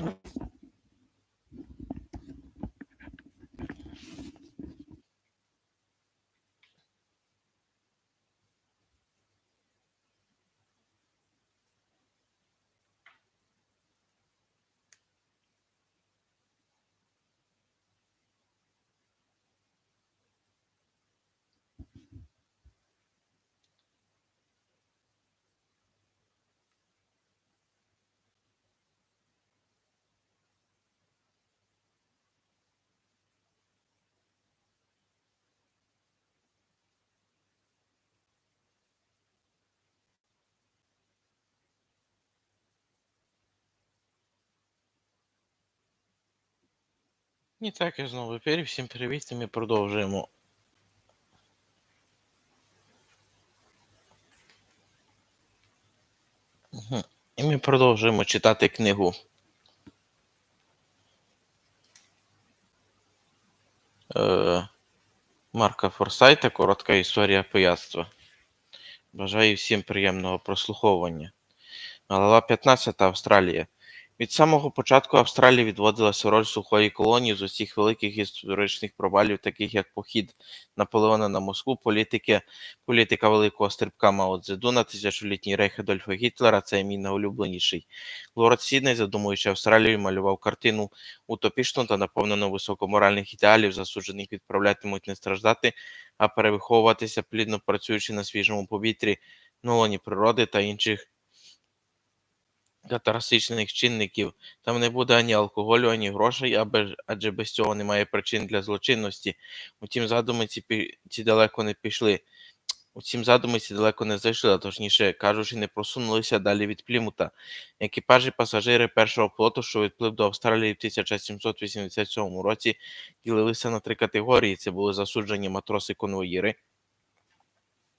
はい。І так, я знову в. Всім привіт, і ми продовжуємо. І ми продовжуємо читати книгу. Е, Марка Форсайта Коротка історія пияцтва. Бажаю всім приємного прослуховування. Глава 15. Австралія. Від самого початку Австралії відводилася роль сухої колонії з усіх великих історичних провалів, таких як похід Наполеона на Москву, політики, політика великого стрибка Мао Цзедуна, тисячолітній рейх Адольфа Гітлера, це мій найулюбленіший. Лорд Сідней, задумуючи Австралію, малював картину утопічну та наповнену високоморальних ідеалів, засуджених відправлятимуть не страждати, а перевиховуватися, плідно працюючи на свіжому повітрі, на лоні природи та інших катарсичних чинників. Там не буде ані алкоголю, ані грошей, аби, адже без цього немає причин для злочинності. Утім, задуми ці, ці далеко не пішли. Утім, задуми ці далеко не зайшли, а точніше кажучи, не просунулися далі від Плімута. Екіпажі пасажири першого флоту, що відплив до Австралії в 1787 році, ділилися на три категорії: це були засуджені матроси-конвоїри,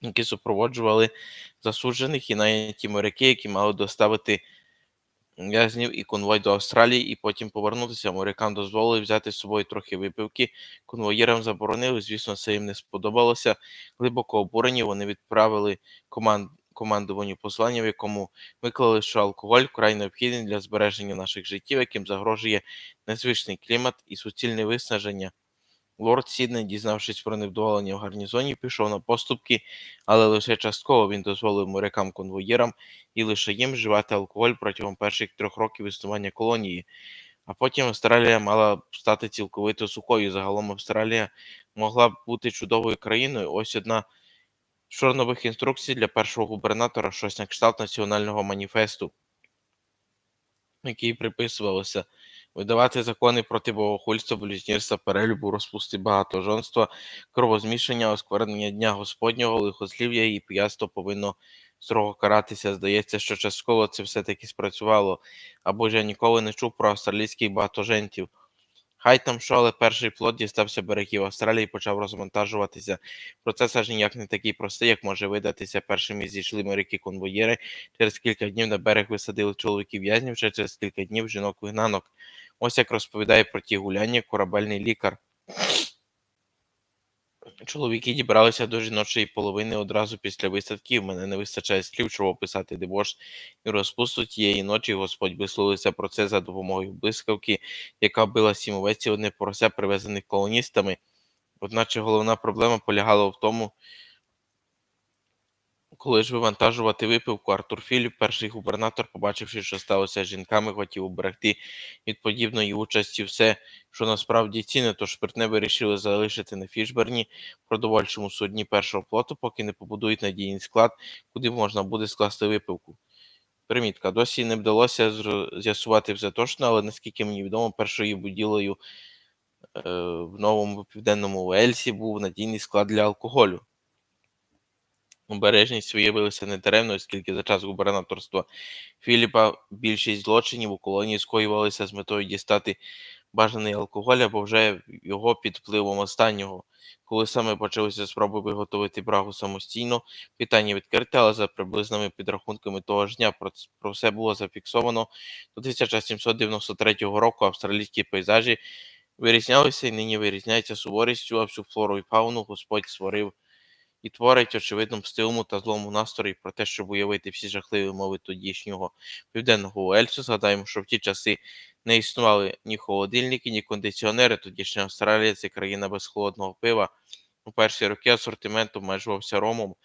які супроводжували засуджених і найняті моряки, які мали доставити в'язнів і конвой до Австралії, і потім повернутися. Морякам дозволили взяти з собою трохи випивки. Конвоїрам заборонили. Звісно, це їм не сподобалося. Глибоко обурені вони відправили команд. Командуванню послання, в якому виклали, що алкоголь вкрай необхідний для збереження наших життів, яким загрожує незвичний клімат і суцільне виснаження. Лорд Сідней, дізнавшись про невдоволення в гарнізоні, пішов на поступки, але лише частково він дозволив морякам-конвоїрам і лише їм вживати алкоголь протягом перших трьох років існування колонії. А потім Австралія мала б стати цілковито сухою. Загалом Австралія могла б бути чудовою країною. Ось одна з чорнових інструкцій для першого губернатора, щось на кшталт національного маніфесту, який приписувалося видавати закони проти богохульства, блюзнірства, перелюбу, розпусти багатожонства, кровозмішання, осквернення дня Господнього, лихослів'я і п'ясто повинно строго каратися. Здається, що частково це все-таки спрацювало, або ж я ніколи не чув про австралійських багатоженців. Хай там що, але перший флот дістався берегів Австралії і почав розвантажуватися. Процес аж ніяк не такий простий, як може видатися. Першими зійшли моряки-конвоєри. Через кілька днів на берег висадили чоловіків в'язнів, ще через кілька днів жінок-вигнанок. Ось як розповідає про ті гуляння корабельний лікар. Чоловіки дібралися до жіночої половини одразу після висадки. У мене не вистачає слів, щоб описати дебош і розпусту тієї ночі. Господь висловився про це за допомогою блискавки, яка била сім овець і одне порося, привезених колоністами. Одначе головна проблема полягала в тому, коли ж вивантажувати випивку, Артур Філіп, перший губернатор, побачивши, що сталося з жінками, хотів уберегти від подібної участі все, що насправді цінне, тож спиртне вирішили залишити на Фішберні, продовольчому судні першого флоту, поки не побудують надійний склад, куди можна буде скласти випивку. Примітка. Досі не вдалося з'ясувати все точно, але наскільки мені відомо, першою будівлею е, в новому південному Уельсі був надійний склад для алкоголю. Обережність виявилася недаремно, оскільки за час губернаторства Філіпа більшість злочинів у колонії скоювалися з метою дістати бажаний алкоголь або вже його під впливом останнього. Коли саме почалися спроби виготовити брагу самостійно, питання відкрите, але за приблизними підрахунками того ж дня про, про все було зафіксовано. До 1793 року австралійські пейзажі вирізнялися і нині вирізняються суворістю, а всю флору і фауну Господь створив і творить, очевидно, мстивому та злому настрої про те, щоб уявити всі жахливі мови тодішнього південного Уельсу. Згадаємо, що в ті часи не існували ні холодильники, ні кондиціонери. Тодішня Австралія це країна без холодного пива. У перші роки асортимент обмежувався ромом.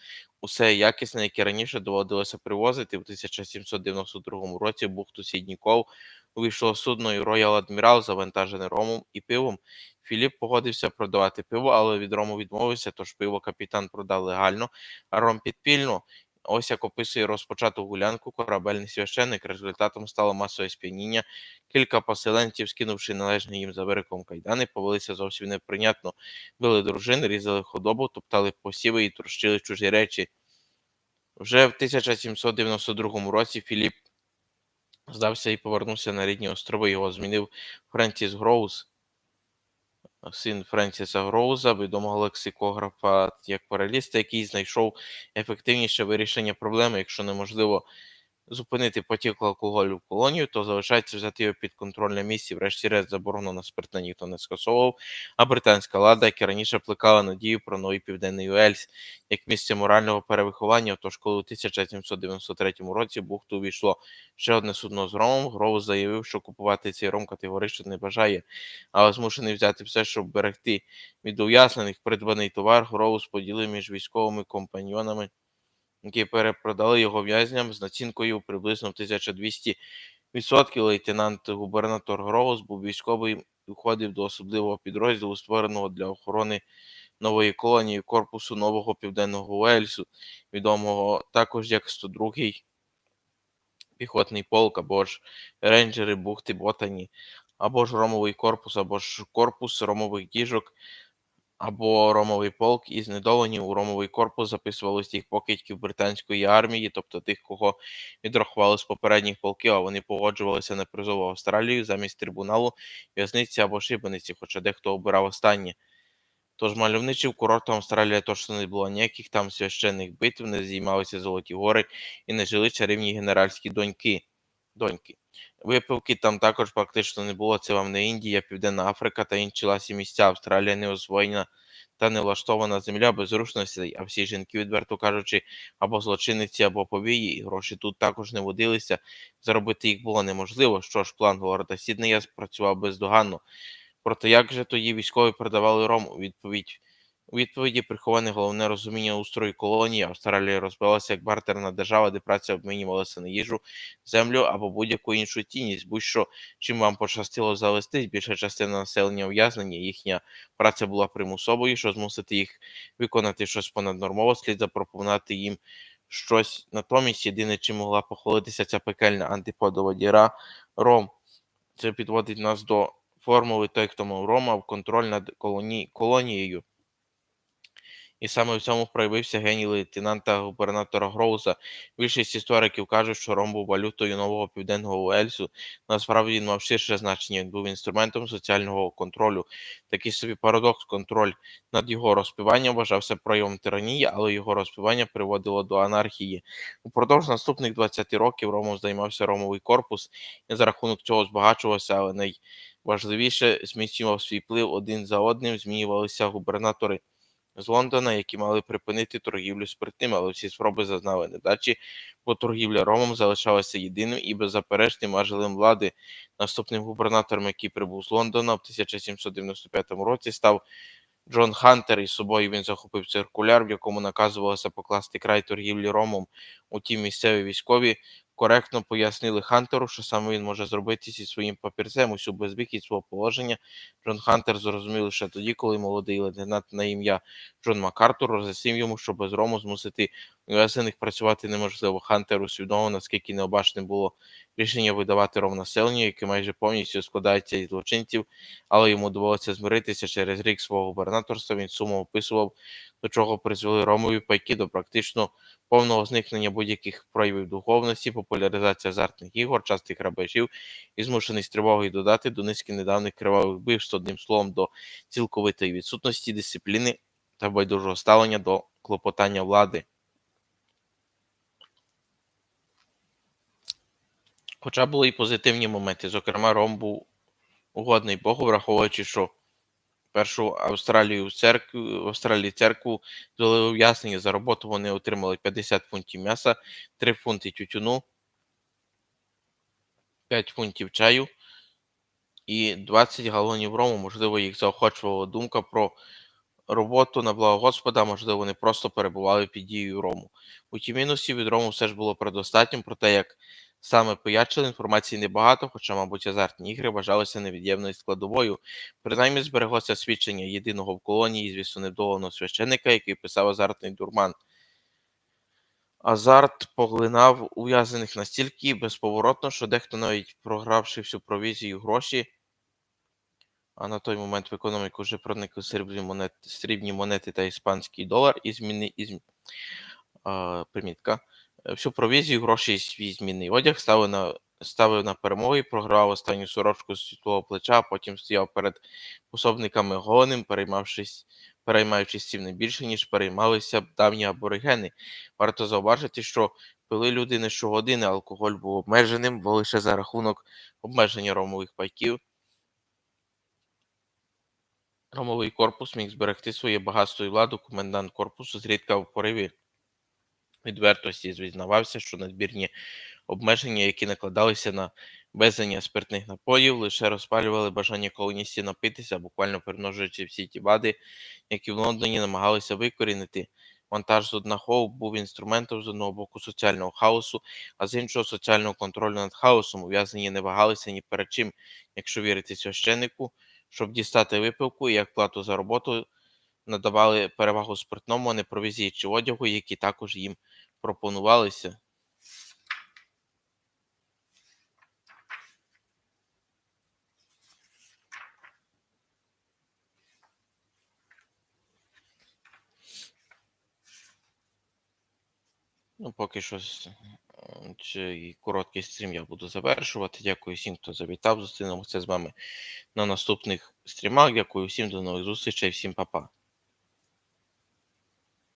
Усе якісне, яке раніше доводилося привозити в 1792 році в бухту Сідніков увійшло судно Royal Admiral, завантажене ромом і пивом. Філіп погодився продавати пиво, але від рому відмовився, тож пиво капітан продав легально, а ром підпільно. Ось як описує розпочату гулянку корабельний священник. Результатом стало масове сп'яніння. Кілька поселенців, скинувши належні їм за вириком кайдани, повелися зовсім неприйнятно. Били дружин, різали худобу, топтали посіви і трощили чужі речі. Вже в 1792 році Філіп здався і повернувся на рідні острови. Його змінив Френсіс Гроуз, син Френсіса Гроуза, відомого лексикографа як параліста, який знайшов ефективніше вирішення проблеми, якщо неможливо зупинити потік алкоголю в колонію, то залишається взяти його під контроль на місці. Врешті-решт заборону на спиртне ніхто не скасовував. А британська влада, яка раніше плекала надію про новий південний Уельс як місце морального перевиховання, тож коли у 1793 році бухту увійшло ще одне судно з ромом, Гроуз заявив, що купувати цей ром категорично не бажає, але змушений взяти все, щоб берегти від ув'язнених придбаний товар. Гроуз поділив між військовими компаньйонами які перепродали його в'язням з націнкою приблизно в 1200 відсотків. Лейтенант-губернатор Гроус був військовий і входив до особливого підрозділу, створеного для охорони нової колонії корпусу нового південного Уельсу, відомого також як 102-й піхотний полк, або ж рейнджери бухти Ботані, або ж ромовий корпус, або ж корпус ромових діжок або ромовий полк із недолонів у ромовий корпус записували тих покидьків британської армії, тобто тих, кого відрахували з попередніх полків, а вони погоджувалися на призов в Австралію замість трибуналу, в'язниці або шибениці, хоча дехто обирав останнє. Тож мальовничим курортом Австралія точно не було ніяких там священних битв, не зіймалися Золоті гори і не жили чарівні генеральські доньки. доньки. Випивки там також практично не було. Це вам не Індія, Південна Африка та інші ласі місця. Австралія не освоєна та не влаштована земля без зручностей, а всі жінки, відверто кажучи, або злочинниці, або повії, і гроші тут також не водилися. Заробити їх було неможливо. Що ж, план Лорда Сіднея спрацював бездоганно. Проте як же тоді військові продавали ром у відповідь? У відповіді приховане головне розуміння устрою колонії. Австралія розбилася як бартерна держава, де праця обмінювалася на їжу, землю або будь-яку іншу цінність. Будь-що чим вам пощастило завестись, більша частина населення ув'язнення, їхня праця була примусовою, що змусити їх виконати щось понаднормово, слід запропонувати їм щось натомість. Єдине, чим могла похвалитися ця пекельна антиподова діра ром. Це підводить нас до формули той, хто мав рома в контроль над колоні... колонією. І саме в цьому проявився геній лейтенанта губернатора Гроуза. Більшість істориків кажуть, що ром був валютою нового південного Уельсу. Насправді він мав ширше значення. Він був інструментом соціального контролю. Такий собі парадокс, контроль над його розпіванням вважався проявом тиранії, але його розпівання приводило до анархії. Упродовж наступних 20 років Ромом займався ромовий корпус і за рахунок цього збагачувався, але найважливіше зміцнював свій вплив один за одним, змінювалися губернатори з Лондона, які мали припинити торгівлю спиртним, але всі спроби зазнали недачі, бо торгівля ромом залишалася єдиним і беззаперечним важелем влади. Наступним губернатором, який прибув з Лондона в 1795 році, став Джон Хантер, і з собою він захопив циркуляр, в якому наказувалося покласти край торгівлі ромом. Утім, місцеві військові коректно пояснили Хантеру, що саме він може зробити зі своїм папірцем усю безвихідь свого положення. Джон Хантер зрозумів лише тоді, коли молодий лейтенант на ім'я Джон Макартур роз'яснив йому, що без рому змусити ув'язнених працювати неможливо. Хантер усвідомив, наскільки необачним було рішення видавати ром населенню, яке майже повністю складається із злочинців, але йому довелося змиритися через рік свого губернаторства. Він сумо описував, до чого призвели ромові пайки до практично повного зникнення будь-яких проявів духовності, популяризація азартних ігор, частих грабежів і змушений тривогою додати до низки недавніх кривавих вбивств, одним словом, до цілковитої відсутності дисципліни та байдужого ставлення до клопотання влади. Хоча були і позитивні моменти, зокрема, Ром був угодний Богу, враховуючи, що Першу Австралію церкву, Австралії церкву звели ув'язнення. За роботу вони отримали 50 фунтів м'яса, 3 фунти тютюну, 5 фунтів чаю і 20 галонів рому. Можливо, їх заохочувала думка про роботу на благо Господа, можливо, вони просто перебували під дією рому. Утім, мінусів від рому все ж було предостатнім, проте як саме поячили, інформації небагато, хоча, мабуть, азартні ігри вважалися невід'ємною складовою. Принаймні збереглося свідчення єдиного в колонії, звісно, невдоволеного священика, який писав азартний дурман. Азарт поглинав ув'язаних настільки безповоротно, що дехто, навіть програвши всю провізію гроші, а на той момент в економіку вже проникли срібні монети, срібні монети та іспанський долар і зміни і зм... а, примітка. Всю провізію, гроші свій змінний одяг ставив на, ставив на перемоги, програвав останню сорочку з світлого плеча, потім стояв перед пособниками гоним, переймавшись, переймаючись цим не більше, ніж переймалися б давні аборигени. Варто зауважити, що пили люди не щогодини, алкоголь був обмеженим, бо лише за рахунок обмеження ромових пайків Ромовий корпус міг зберегти своє багатство і владу. Комендант корпусу зрідка в пориві відвертості зізнавався, що надмірні обмеження, які накладалися на везення спиртних напоїв, лише розпалювали бажання колоністів напитися, буквально примножуючи всі ті вади, які в Лондоні намагалися викорінити. Монтаж з одного був інструментом з одного боку соціального хаосу, а з іншого соціального контролю над хаосом. Ув'язнені не вагалися ні перед чим, якщо вірити священнику, щоб дістати випивку і як плату за роботу надавали перевагу спиртному, а не провізії чи одягу, які також їм пропонувалися. Ну, поки що е, цей короткий стрім я буду завершувати. Дякую всім, хто завітав. Зустрінемося з вами на наступних стрімах. Дякую всім, до нових зустрічей, всім па-па.